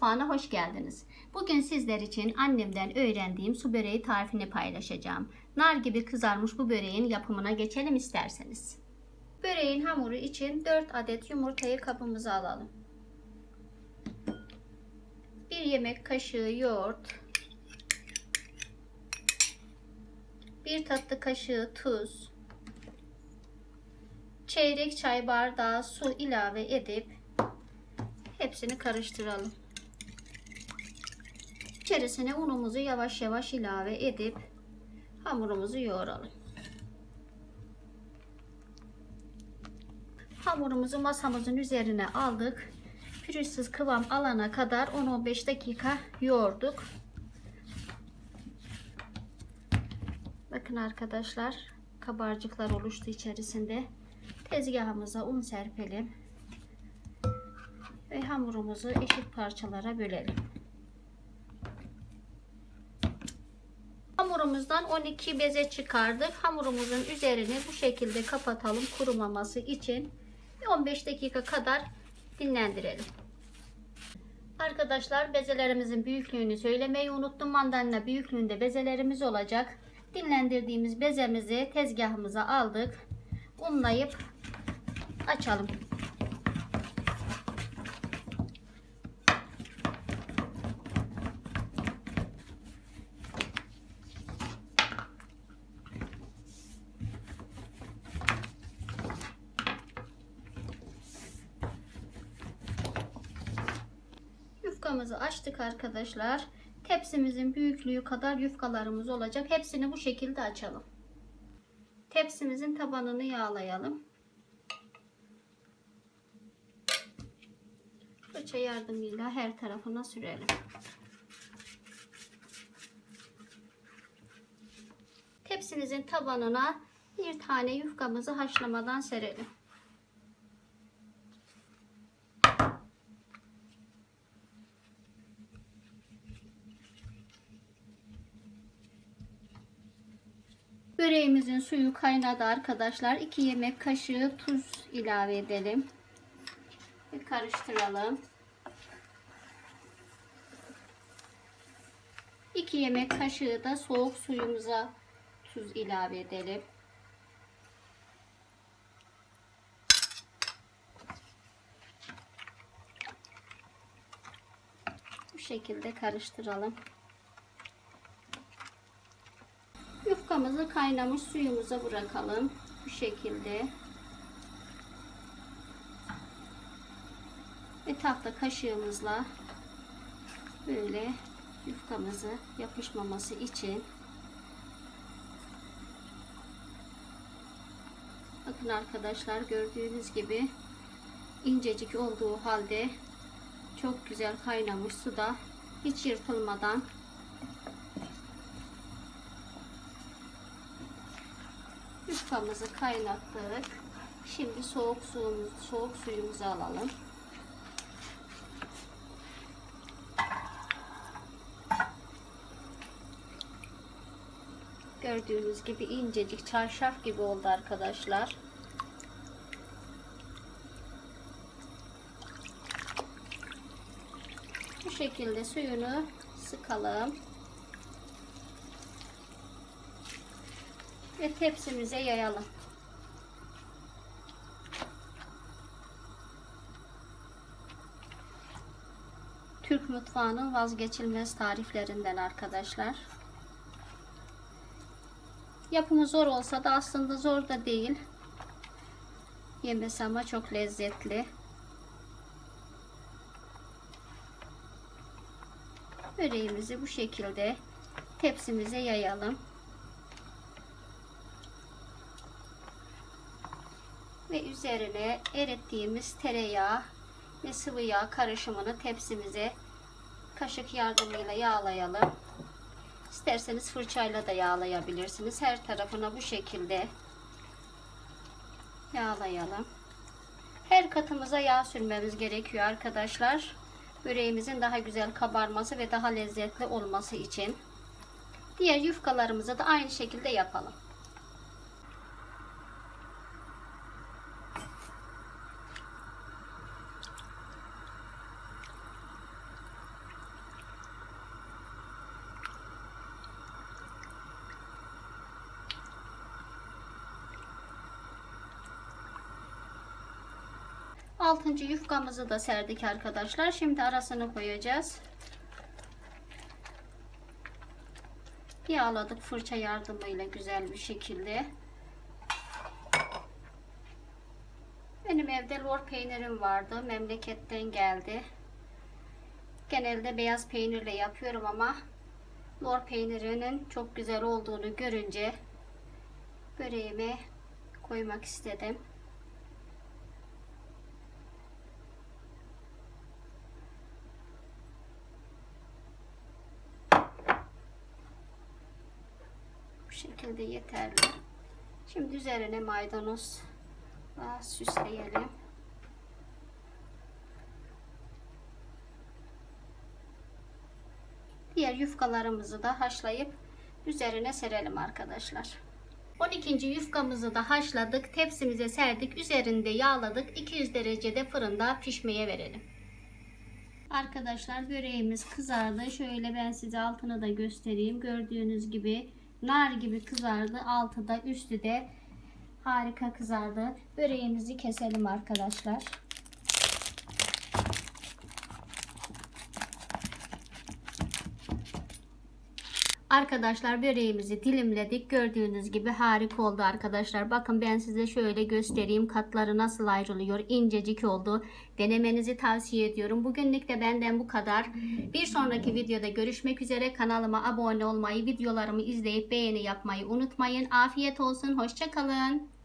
mutfağına hoş geldiniz. Bugün sizler için annemden öğrendiğim su böreği tarifini paylaşacağım. Nar gibi kızarmış bu böreğin yapımına geçelim isterseniz. Böreğin hamuru için 4 adet yumurtayı kabımıza alalım. 1 yemek kaşığı yoğurt, 1 tatlı kaşığı tuz, çeyrek çay bardağı su ilave edip hepsini karıştıralım. İçerisine unumuzu yavaş yavaş ilave edip hamurumuzu yoğuralım. Hamurumuzu masamızın üzerine aldık. Pürüzsüz kıvam alana kadar 10-15 dakika yoğurduk. Bakın arkadaşlar kabarcıklar oluştu içerisinde. Tezgahımıza un serpelim ve hamurumuzu eşit parçalara bölelim. Hamurumuzdan 12 beze çıkardık. Hamurumuzun üzerini bu şekilde kapatalım kurumaması için. 15 dakika kadar dinlendirelim. Arkadaşlar bezelerimizin büyüklüğünü söylemeyi unuttum. Mandalina büyüklüğünde bezelerimiz olacak. Dinlendirdiğimiz bezemizi tezgahımıza aldık. Unlayıp açalım. Yufkamızı açtık arkadaşlar. Tepsimizin büyüklüğü kadar yufkalarımız olacak. Hepsini bu şekilde açalım. Tepsimizin tabanını yağlayalım. Fırça yardımıyla her tarafına sürelim. Tepsimizin tabanına bir tane yufkamızı haşlamadan serelim. Böreğimizin suyu kaynadı arkadaşlar. 2 yemek kaşığı tuz ilave edelim. Ve karıştıralım. 2 yemek kaşığı da soğuk suyumuza tuz ilave edelim. Bu şekilde karıştıralım. Yufkamızı kaynamış suyumuza bırakalım. Bu şekilde. Ve tahta kaşığımızla böyle yufkamızı yapışmaması için bakın arkadaşlar gördüğünüz gibi incecik olduğu halde çok güzel kaynamış suda hiç yırtılmadan yufkamızı kaynattık. Şimdi soğuk suyumuz, soğuk suyumuzu alalım. Gördüğünüz gibi incecik çarşaf gibi oldu arkadaşlar. Bu şekilde suyunu sıkalım. Ve tepsimize yayalım. Türk mutfağının vazgeçilmez tariflerinden arkadaşlar. Yapımı zor olsa da aslında zor da değil. Yemesi ama çok lezzetli. Böreğimizi bu şekilde tepsimize yayalım. Ve üzerine erittiğimiz tereyağı ve sıvı yağ karışımını tepsimize kaşık yardımıyla yağlayalım. İsterseniz fırçayla da yağlayabilirsiniz. Her tarafına bu şekilde yağlayalım. Her katımıza yağ sürmemiz gerekiyor arkadaşlar. Böreğimizin daha güzel kabarması ve daha lezzetli olması için. Diğer yufkalarımızı da aynı şekilde yapalım. Altıncı yufkamızı da serdik arkadaşlar. Şimdi arasını koyacağız. Yağladık fırça yardımıyla güzel bir şekilde. Benim evde lor peynirim vardı. Memleketten geldi. Genelde beyaz peynirle yapıyorum ama lor peynirinin çok güzel olduğunu görünce böreğime koymak istedim. Şekilde yeterli. Şimdi üzerine maydanoz süsleyelim. Diğer yufkalarımızı da haşlayıp üzerine serelim arkadaşlar. 12. yufkamızı da haşladık. Tepsimize serdik. Üzerinde yağladık. 200 derecede fırında pişmeye verelim. Arkadaşlar böreğimiz kızardı. Şöyle ben size altını da göstereyim. Gördüğünüz gibi nar gibi kızardı. Altı da üstü de harika kızardı. Böreğimizi keselim arkadaşlar. Arkadaşlar böreğimizi dilimledik. Gördüğünüz gibi harika oldu arkadaşlar. Bakın ben size şöyle göstereyim. Katları nasıl ayrılıyor. İncecik oldu. Denemenizi tavsiye ediyorum. Bugünlük de benden bu kadar. Bir sonraki videoda görüşmek üzere. Kanalıma abone olmayı, videolarımı izleyip beğeni yapmayı unutmayın. Afiyet olsun. Hoşçakalın.